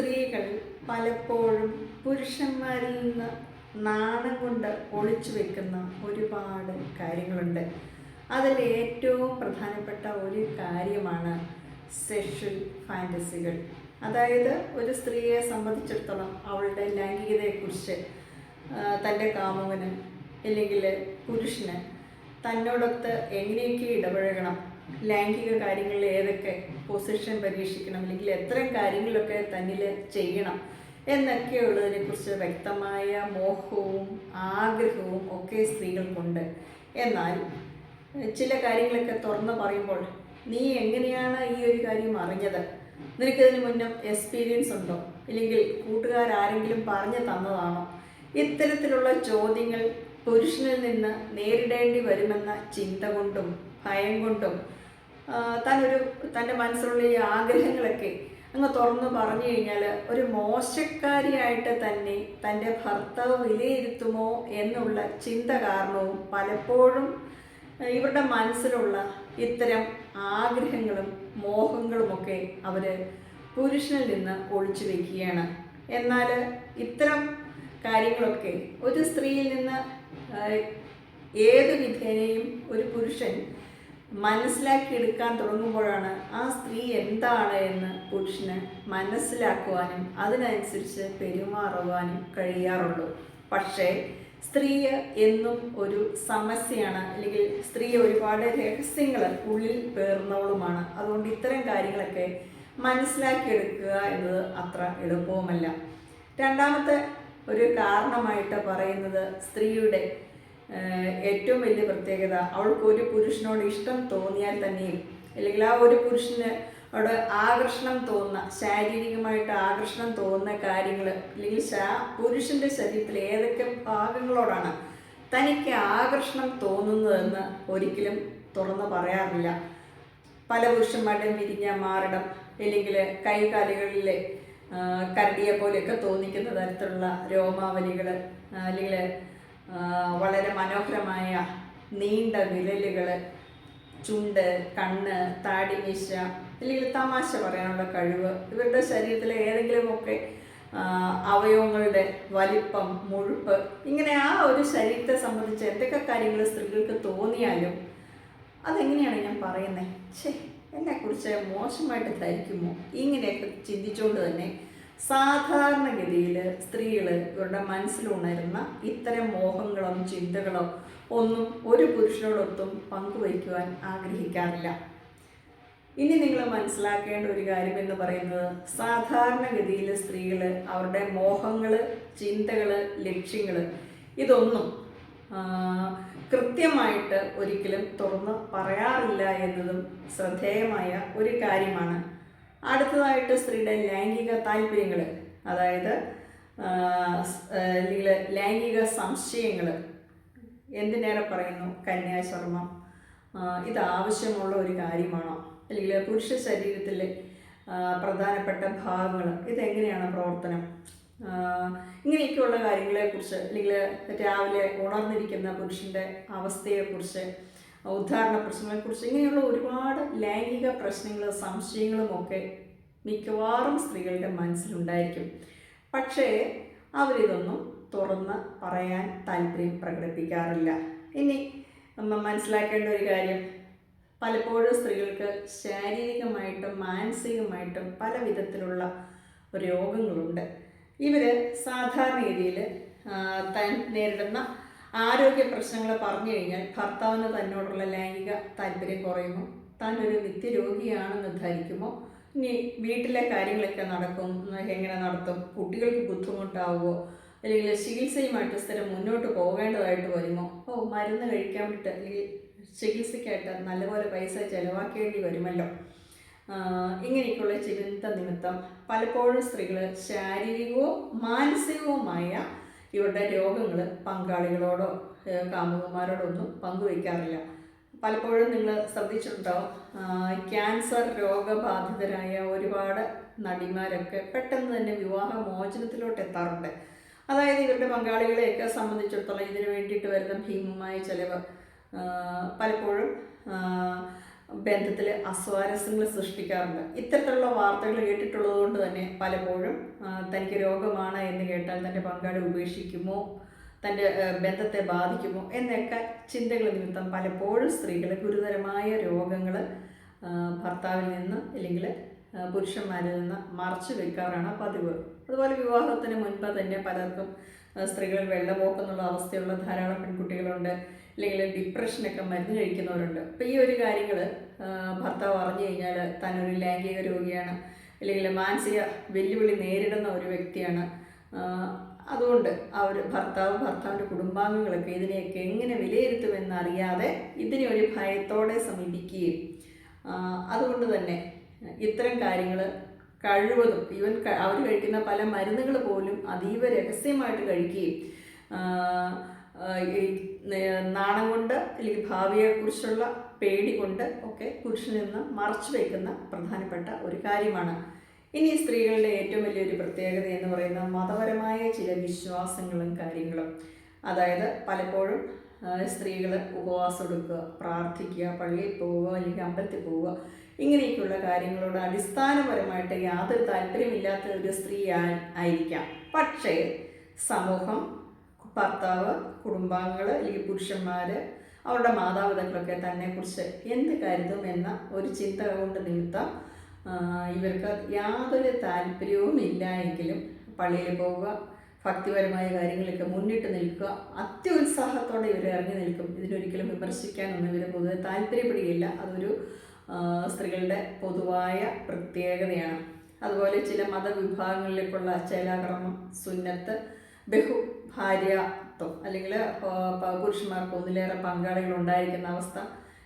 സ്ത്രീകൾ പലപ്പോഴും പുരുഷന്മാരിൽ നിന്ന് നാണം കൊണ്ട് ഒളിച്ചു വെക്കുന്ന ഒരുപാട് കാര്യങ്ങളുണ്ട്. അതിൽ ഏറ്റവും പ്രധാനപ്പെട്ട ഒരു കാര്യമാണ് സെക്ഷൽ ഫാന്റസികൾ അതായത് ഒരു സ്ത്രീയെ സംബന്ധിച്ചിടത്തോളം അവളുടെ ലൈംഗികതയെക്കുറിച്ച് തന്റെ കാമുകന് അല്ലെങ്കിൽ പുരുഷന് തന്നോടൊത്ത് എങ്ങനെയൊക്കെ ഇടപഴകണം ലൈംഗിക കാര്യങ്ങളിൽ ഏതൊക്കെ പൊസിഷൻ പരീക്ഷിക്കണം അല്ലെങ്കിൽ എത്ര കാര്യങ്ങളൊക്കെ തന്നിൽ ചെയ്യണം എന്നൊക്കെയുള്ളതിനെക്കുറിച്ച് വ്യക്തമായ മോഹവും ആഗ്രഹവും ഒക്കെ സ്ത്രീകൾക്കുണ്ട്. എന്നാൽ ചില കാര്യങ്ങളൊക്കെ തുറന്ന് പറയുമ്പോൾ നീ എങ്ങനെയാണ് ഈ ഒരു കാര്യം അറിഞ്ഞത്? നിനക്കിതിന് മുന്നേ എക്സ്പീരിയൻസ് ഉണ്ടോ? ഇല്ലെങ്കിൽ കൂട്ടുകാരാരെങ്കിലും പറഞ്ഞു തന്നതാണോ? ഇത്തരത്തിലുള്ള ചോദ്യങ്ങൾ പുരുഷനിൽ നിന്ന് നേരിടേണ്ടി വരുമെന്ന ചിന്ത കൊണ്ടും ഭയം കൊണ്ടും താനൊരു തന്റെ മനസ്സിലുള്ള ഈ ആഗ്രഹങ്ങളൊക്കെ അങ്ങ് തുറന്ന് പറഞ്ഞു കഴിഞ്ഞാൽ ഒരു മോശക്കാരിയായിട്ട് തന്നെ തന്റെ ഭർത്താവ് വിലയിരുത്തുമോ എന്നുള്ള ചിന്ത കാരണവും പലപ്പോഴും ഇവരുടെ മനസ്സിലുള്ള ഇത്തരം ആഗ്രഹങ്ങളും മോഹങ്ങളുമൊക്കെ അവർ പുരുഷനിൽ നിന്ന് ഒളിച്ചു വയ്ക്കുകയാണ് എന്നാൽ ഇത്തരം കാര്യങ്ങളൊക്കെ ഒരു സ്ത്രീയിൽ നിന്ന് ഏത് വിധേനയും ഒരു പുരുഷൻ മനസ്സിലാക്കിയെടുക്കാൻ തുടങ്ങുമ്പോഴാണ് ആ സ്ത്രീ എന്താണ് എന്ന് പുരുഷന് മനസ്സിലാക്കുവാനും അതിനനുസരിച്ച് പെരുമാറുവാനും കഴിയാറുള്ളൂ. പക്ഷേ സ്ത്രീ എന്നും ഒരു സമസ്യയാണ്. അല്ലെങ്കിൽ സ്ത്രീ ഒരുപാട് രഹസ്യങ്ങൾ ഉള്ളിൽ പേർന്നവളുമാണ് അതുകൊണ്ട് ഇത്തരം കാര്യങ്ങളൊക്കെ മനസ്സിലാക്കിയെടുക്കുക എന്നത് അത്ര എളുപ്പവുമല്ല. രണ്ടാമത്തെ ഒരു കാരണമായിട്ട് പറയുന്നത് സ്ത്രീയുടെ ഏറ്റവും വലിയ പ്രത്യേകത. അവൾക്ക് ഒരു പുരുഷനോട് ഇഷ്ടം തോന്നിയാൽ തന്നെയും അല്ലെങ്കിൽ ആ ഒരു പുരുഷന് അവിടെ ആകർഷണം തോന്നുന്ന ശാരീരികമായിട്ട് ആകർഷണം തോന്നുന്ന കാര്യങ്ങൾ അല്ലെങ്കിൽ പുരുഷന്റെ ശരീരത്തിൽ ഏതൊക്കെ ഭാഗങ്ങളോടാണ് തനിക്ക് ആകർഷണം തോന്നുന്നതെന്ന് ഒരിക്കലും തുറന്നു പറയാറില്ല. പല പുരുഷന്മാരുടെയും വിരിഞ്ഞ മാറിടം അല്ലെങ്കിൽ കൈകാലുകളിലെ കരടിയെ പോലെയൊക്കെ തോന്നിക്കുന്ന തരത്തിലുള്ള രോമാവലികൾ അല്ലെങ്കിൽ വളരെ മനോഹരമായ നീണ്ട വിരലുകൾ ചുണ്ട് കണ്ണ് താടിമീശ അല്ലെങ്കിൽ തമാശ പറയാനുള്ള കഴിവ് ഇവരുടെ ശരീരത്തിലെ ഏതെങ്കിലുമൊക്കെ അവയവങ്ങളുടെ വലിപ്പം മുഴുപ്പ് ഇങ്ങനെ ആ ഒരു ശരീരത്തെ സംബന്ധിച്ച് എന്തൊക്കെ കാര്യങ്ങൾ സ്ത്രീകൾക്ക് തോന്നിയാലും അതെങ്ങനെയാണ് ഞാൻ പറയുന്നത് ഛേ എന്നെക്കുറിച്ച് മോശമായിട്ട് ധരിക്കുമോ? ഇങ്ങനെയൊക്കെ ചിന്തിച്ചുകൊണ്ട് തന്നെ സാധാരണഗതിയിൽ സ്ത്രീകൾ ഇവരുടെ മനസ്സിലുണരുന്ന ഇത്തരം മോഹങ്ങളും ചിന്തകളോ ഒന്നും ഒരു പുരുഷനോടൊത്തും പങ്കുവയ്ക്കുവാൻ ആഗ്രഹിക്കാറില്ല. ഇനി നിങ്ങൾ മനസ്സിലാക്കേണ്ട ഒരു കാര്യം എന്ന് പറയുന്നത് സാധാരണഗതിയിൽ സ്ത്രീകൾ അവരുടെ മോഹങ്ങൾ ചിന്തകൾ ലക്ഷ്യങ്ങൾ ഇതൊന്നും കൃത്യമായിട്ട് ഒരിക്കലും തുറന്ന് പറയാറില്ല എന്നതും ശ്രദ്ധേയമായ ഒരു കാര്യമാണ്. അടുത്തതായിട്ട് സ്ത്രീയുടെ ലൈംഗിക താല്പര്യങ്ങൾ അതായത് അല്ലെങ്കിൽ ലൈംഗിക സംശയങ്ങൾ എന്തിനേറെ പറയുന്നു? കന്യാശർമ്മം ഇത് ആവശ്യമുള്ള ഒരു കാര്യമാണോ? അല്ലെങ്കിൽ പുരുഷ ശരീരത്തിലെ പ്രധാനപ്പെട്ട ഭാഗങ്ങൾ ഇതെങ്ങനെയാണ് പ്രവർത്തനം? ഇങ്ങനെയൊക്കെയുള്ള കാര്യങ്ങളെക്കുറിച്ച് അല്ലെങ്കിൽ രാവിലെ ഉണർന്നിരിക്കുന്ന പുരുഷന്റെ അവസ്ഥയെക്കുറിച്ച് ഉദ്ധാരണ പ്രശ്നങ്ങളെക്കുറിച്ച് ഇങ്ങനെയുള്ള ഒരുപാട് ലൈംഗിക പ്രശ്നങ്ങളും സംശയങ്ങളും ഒക്കെ മിക്കവാറും സ്ത്രീകളുടെ മനസ്സിലുണ്ടായിരിക്കും. പക്ഷേ അവരിതൊന്നും തുറന്ന് പറയാൻ താല്പര്യം പ്രകടിപ്പിക്കാറില്ല. ഇനി നമ്മൾ മനസ്സിലാക്കേണ്ട ഒരു കാര്യം. പലപ്പോഴും സ്ത്രീകൾക്ക് ശാരീരികമായിട്ടും മാനസികമായിട്ടും പല വിധത്തിലുള്ള രോഗങ്ങളുണ്ട്. ഇവർ സാധാരണ രീതിയിൽ താൻ നേരിടുന്ന ആരോഗ്യ പ്രശ്നങ്ങൾ പറഞ്ഞു കഴിഞ്ഞാൽ ഭർത്താവിന് തന്നോടുള്ള ലൈംഗിക താല്പര്യം കുറയുമോ താൻ ഒരു നിത്യരോഗിയാണെന്ന് ധരിക്കുമോ? ഇനി വീട്ടിലെ കാര്യങ്ങളൊക്കെ നടക്കും എങ്ങനെ നടത്തും? കുട്ടികൾക്ക് ബുദ്ധിമുട്ടാവുമോ? അല്ലെങ്കിൽ ചികിത്സയുമായിട്ട് സ്ഥിരം മുന്നോട്ട് പോകേണ്ടതായിട്ട് വരുമോ? ഓ മരുന്ന് കഴിക്കാൻ വിട്ട് അല്ലെങ്കിൽ ചികിത്സയ്ക്കായിട്ട് നല്ലപോലെ പൈസ ചിലവാക്കേണ്ടി വരുമല്ലോ. ഇങ്ങനെയൊക്കെയുള്ള ചികിത്സ നിമിത്തം പലപ്പോഴും സ്ത്രീകൾ ശാരീരികവും മാനസികവുമായ ഇവരുടെ രോഗങ്ങൾ പങ്കാളികളോടോ കാമുകന്മാരോടോ ഒന്നും പങ്കുവയ്ക്കാറില്ല പലപ്പോഴും നിങ്ങൾ ശ്രദ്ധിച്ചിട്ടുണ്ടാവും ആഹ് ക്യാൻസർ രോഗബാധിതരായ ഒരുപാട് നടിമാരൊക്കെ പെട്ടെന്ന് തന്നെ വിവാഹ മോചനത്തിലോട്ട് എത്താറുണ്ട്. അതായത് ഇവരുടെ പങ്കാളികളെയൊക്കെ സംബന്ധിച്ചിടത്തോളം ഇതിനു വേണ്ടിയിട്ട് വരുന്ന ഭീമമായ ചിലവ് പലപ്പോഴും ബന്ധത്തിൽ അസ്വാരസ്യങ്ങൾ സൃഷ്ടിക്കാറുണ്ട്. ഇത്തരത്തിലുള്ള വാർത്തകൾ കേട്ടിട്ടുള്ളത് കൊണ്ട് തന്നെ പലപ്പോഴും തനിക്ക് രോഗമാണ് എന്ന് കേട്ടാൽ തന്റെ പങ്കാളി ഉപേക്ഷിക്കുമോ? തന്റെ ബന്ധത്തെ ബാധിക്കുമോ? എന്നൊക്കെ ചിന്തകൾ നിമിത്തം പലപ്പോഴും സ്ത്രീകൾ ഗുരുതരമായ രോഗങ്ങൾ ഭർത്താവിൽ നിന്ന് അല്ലെങ്കിൽ പുരുഷന്മാരിൽ നിന്ന് മറച്ചു വെക്കാറാണ് പതിവ്. അതുപോലെ വിവാഹത്തിന് മുൻപ് തന്നെ പലർക്കും സ്ത്രീകൾ വെള്ളപോക്കം എന്നുള്ള അവസ്ഥയുള്ള ധാരാളം പെൺകുട്ടികളുണ്ട്. അല്ലെങ്കിൽ ഡിപ്രഷനൊക്കെ മരുന്ന് കഴിക്കുന്നവരുണ്ട്. അപ്പോൾ ഈ ഒരു കാര്യങ്ങൾ ഭർത്താവ് അറിഞ്ഞു കഴിഞ്ഞാൽ താനൊരു ലൈംഗിക രോഗിയാണ് അല്ലെങ്കിൽ മാനസിക വെല്ലുവിളി നേരിടുന്ന ഒരു വ്യക്തിയാണ്. അതുകൊണ്ട് അവർ ഭർത്താവ് ഭർത്താവിന്റെ കുടുംബാംഗങ്ങളൊക്കെ ഇതിനെയൊക്കെ എങ്ങനെ വിലയിരുത്തുമെന്ന് അറിയാതെ ഇതിനെ ഒരു ഭയത്തോടെ സമീപിക്കുകയും അതുകൊണ്ട് തന്നെ ഇത്തരം കാര്യങ്ങൾ കഴിവതും ഈവൻ അവർ കഴിക്കുന്ന പല മരുന്നുകൾ പോലും അതീവ രഹസ്യമായിട്ട് കഴിക്കുകയും നാണം കൊണ്ട് അല്ലെങ്കിൽ ഭാവിയെക്കുറിച്ചുള്ള പേടി കൊണ്ട് ഒക്കെ പുരുഷനിൽ നിന്ന് മറച്ചു വയ്ക്കുന്ന പ്രധാനപ്പെട്ട ഒരു കാര്യമാണ്. ഇനി സ്ത്രീകളുടെ ഏറ്റവും വലിയൊരു പ്രത്യേകത എന്ന് പറയുന്ന മതപരമായ ചില വിശ്വാസങ്ങളും കാര്യങ്ങളും. അതായത് പലപ്പോഴും സ്ത്രീകൾ ഉപവാസം എടുക്കുക പ്രാർത്ഥിക്കുക പള്ളിയിൽ പോവുക അല്ലെങ്കിൽ അമ്പലത്തിൽ പോവുക ഇങ്ങനെയൊക്കെയുള്ള കാര്യങ്ങളോട് അടിസ്ഥാനപരമായിട്ട് യാതൊരു താല്പര്യമില്ലാത്ത ഒരു സ്ത്രീ ആയിരിക്കാം. പക്ഷേ സമൂഹം ഭർത്താവ് കുടുംബാംഗങ്ങൾ അല്ലെങ്കിൽ പുരുഷന്മാർ അവരുടെ മാതാപിതാക്കളൊക്കെ തന്നെക്കുറിച്ച് എന്ത് കരുതും എന്ന ഒരു ചിന്ത കൊണ്ട് നിമിത്തം ഇവർക്ക് യാതൊരു താല്പര്യവും ഇല്ല എങ്കിലും പള്ളിയിൽ പോവുക ഭക്തിപരമായ കാര്യങ്ങളൊക്കെ മുന്നിട്ട് നിൽക്കുക അത്യുത്സാഹത്തോടെ ഇവർ ഇറങ്ങി നിൽക്കും. ഇതിനൊരിക്കലും വിമർശിക്കാനൊന്നും ഇവർ പൊതുവെ താല്പര്യപ്പെടുകയില്ല. അതൊരു സ്ത്രീകളുടെ പൊതുവായ പ്രത്യേകതയാണ്. അതുപോലെ ചില മതവിഭാഗങ്ങളിലേക്കുള്ള ചേലാകർമ്മം സുന്നത്ത് ബഹു ഭാര്യത്വം അല്ലെങ്കിൽ പുരുഷന്മാർക്ക് ഒന്നിലേറെ പങ്കാളികൾ ഉണ്ടായിരിക്കുന്ന അവസ്ഥ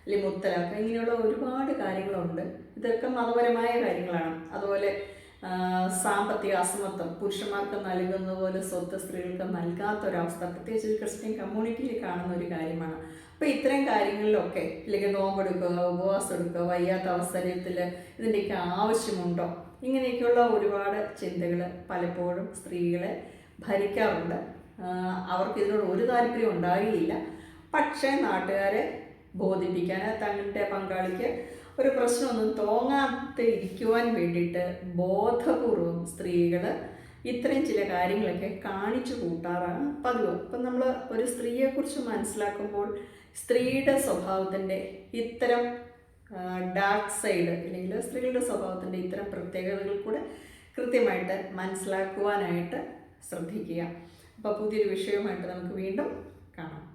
അല്ലെങ്കിൽ മുത്തലാഖ് ഇങ്ങനെയുള്ള ഒരുപാട് കാര്യങ്ങളുണ്ട്. ഇതൊക്കെ മതപരമായ കാര്യങ്ങളാണ്. അതുപോലെ സാമ്പത്തിക അസമത്വം പുരുഷന്മാർക്ക് നൽകുന്ന പോലെ സ്വത്ത് സ്ത്രീകൾക്ക് നൽകാത്തൊരവസ്ഥ പ്രത്യേകിച്ച് ഒരു ക്രിസ്ത്യൻ കമ്മ്യൂണിറ്റിയിൽ കാണുന്ന ഒരു കാര്യമാണ്. അപ്പോൾ ഇത്തരം കാര്യങ്ങളിലൊക്കെ അല്ലെങ്കിൽ നോമ്പെടുക്കുക ഉപവാസം എടുക്കുക വയ്യാത്ത അവസരത്തിൽ ഇതിന്റെയൊക്കെ ആവശ്യമുണ്ടോ? ഇങ്ങനെയൊക്കെയുള്ള ഒരുപാട് ചിന്തകൾ പലപ്പോഴും സ്ത്രീകളെ ഭരിക്കാറുണ്ട്. അവർക്ക് ഇതിനോട് ഒരു താല്പര്യം ഉണ്ടാകുകയില്ല പക്ഷേ നാട്ടുകാരെ ബോധിപ്പിക്കാൻ തങ്ങളുടെ പങ്കാളിക്ക് ഒരു പ്രശ്നമൊന്നും തോന്നാതെ ഇരിക്കുവാൻ വേണ്ടിയിട്ട് ബോധപൂർവം സ്ത്രീകൾ ഇത്രയും ചില കാര്യങ്ങളൊക്കെ കാണിച്ചു കൂട്ടാറാണ് പതിവ്. അപ്പം നമ്മൾ ഒരു സ്ത്രീയെക്കുറിച്ച് മനസ്സിലാക്കുമ്പോൾ സ്ത്രീയുടെ സ്വഭാവത്തിന്റെ ഇത്തരം ഡാർക്ക് സൈഡ് അല്ലെങ്കിൽ സ്ത്രീകളുടെ സ്വഭാവത്തിന്റെ ഇത്തരം പ്രത്യേകതകൾ കൂടെ കൃത്യമായിട്ട് മനസ്സിലാക്കുവാനായിട്ട് ശ്രദ്ധിക്കുക. അപ്പോൾ പുതിയൊരു വിഷയവുമായിട്ട് നമുക്ക് വീണ്ടും കാണാം.